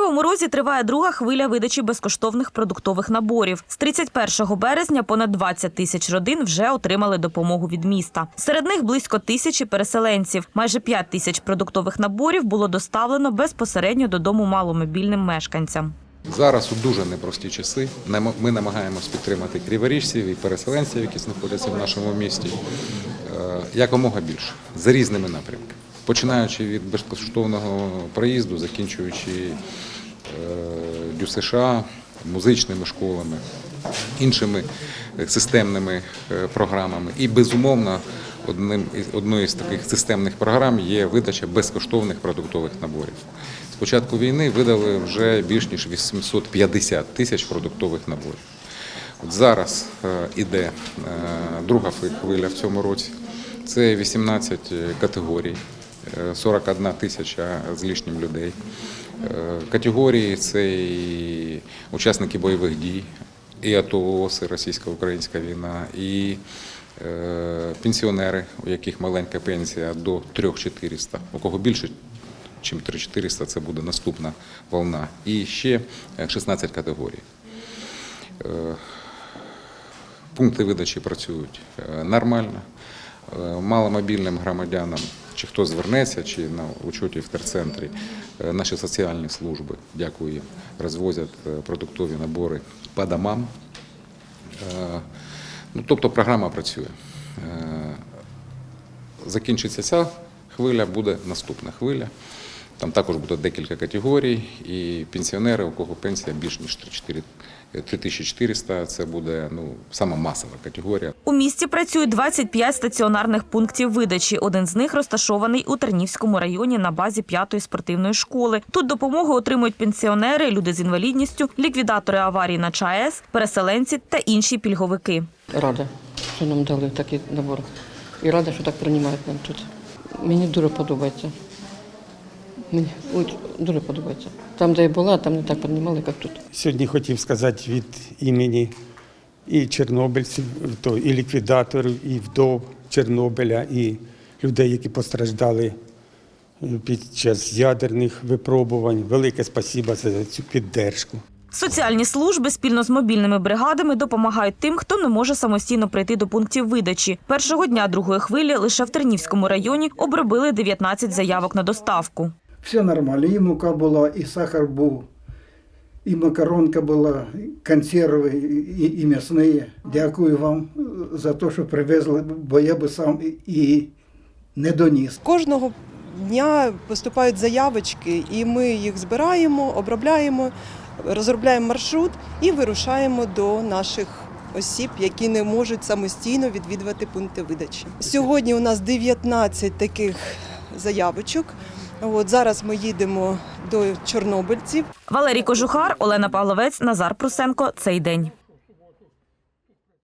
Кривому Розі триває друга хвиля видачі безкоштовних продуктових наборів. З 31 березня понад 20 тисяч родин вже отримали допомогу від міста. Серед них близько тисячі переселенців. Майже 5 тисяч продуктових наборів було доставлено безпосередньо додому маломобільним мешканцям. Зараз у дуже непрості часи ми намагаємось підтримати криворіжців і переселенців, які знаходяться в нашому місті, е, якомога більше за різними напрямками, починаючи від безкоштовного проїзду, закінчуючи е, ДЮСШ, музичними школами, іншими е, системними е, програмами. І безумовно, одним одною з таких системних програм є видача безкоштовних продуктових наборів. З початку війни видали вже більш ніж 850 тисяч продуктових наборів. От зараз іде друга хвиля в цьому році. Це 18 категорій, 41 тисяча з лишнім людей. Е, Категорії це і учасники бойових дій, і АТО, і російсько-українська війна, і е, пенсіонери, у яких маленька пенсія до 3400, у кого більше, ніж 3400, це буде наступна волна. І ще е, 16 категорій. Е, Пункти видачі працюють нормально. Маломобільним громадянам, чи хто звернеться, чи на учоті в терцентрі, е, наші соціальні служби, дякую їм, розвозять е, продуктові набори по домам. Е, Ну, тобто програма працює. Закінчиться ця хвиля, буде наступна хвиля. Там також буде декілька категорій, і пенсіонери, у кого пенсія більш ніж 3-4 3400, це буде ну, сама масова категорія. У місті працює 25 стаціонарних пунктів видачі. Один з них розташований у Тернівському районі на базі п'ятої спортивної школи. Тут допомогу отримують пенсіонери, люди з інвалідністю, ліквідатори аварій на ЧАЕС, переселенці та інші пільговики. Рада, що нам дали такий набор. І рада, що так приймають нам тут. Мені дуже подобається. Мені дуже подобається. Там, де я була, там не так приймали, як тут. Сьогодні хотів сказати від імені і чорнобильців, то і ліквідаторів, і вдов Чорнобиля, і людей, які постраждали е, під час ядерних випробувань. Велике спасіба за цю піддержку. Соціальні служби спільно з мобільними бригадами допомагають тим, хто не може самостійно прийти до пунктів видачі. Першого дня другої хвилі лише в Тернівському районі обробили 19 заявок на доставку. Все нормально. І мука була, і сахар був, і макаронка була, і консерви, і, і м'ясні. Дякую вам за те, що привезли, бо я би сам і- і не доніс. Кожного дня поступають заявочки, і ми їх збираємо, обробляємо, розробляємо маршрут і вирушаємо до наших осіб, які не можуть самостійно відвідувати пункти видачі. Сьогодні у нас 19 таких заявочок. От зараз ми їдемо до чорнобильців. Валерій Кожухар, Олена Павловець, Назар Прусенко. Цей день.